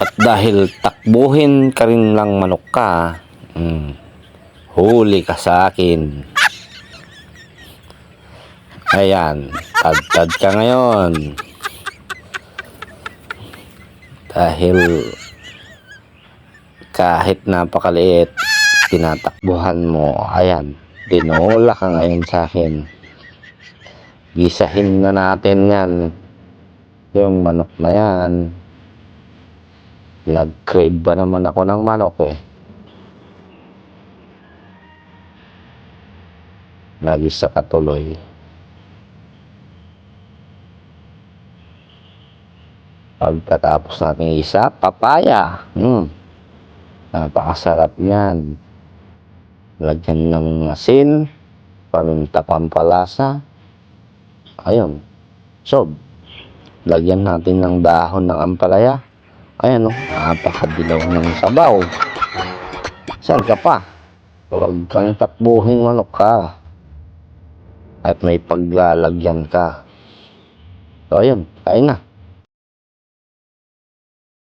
At dahil takbuhin ka rin lang manok ka, mm, huli ka sa akin. Ayan, tad-tad ka ngayon. Dahil kahit napakaliit, tinatakbuhan mo, ayan, dinula ka ngayon sa akin. Gisahin na natin yan. Yung manok na yan. Nag-crave ba naman ako ng manok eh. Nagisa ka tuloy. Pagkatapos natin isa, papaya. Hmm. Napakasarap yan. Lagyan ng asin, paminta pampalasa. Ayun. So, lagyan natin ng dahon ng ampalaya. Ayan o, napakadilaw ng sabaw. Saan ka pa? Huwag kang takbuhin manok ka. At may paglalagyan ka. So, ayun, kain na.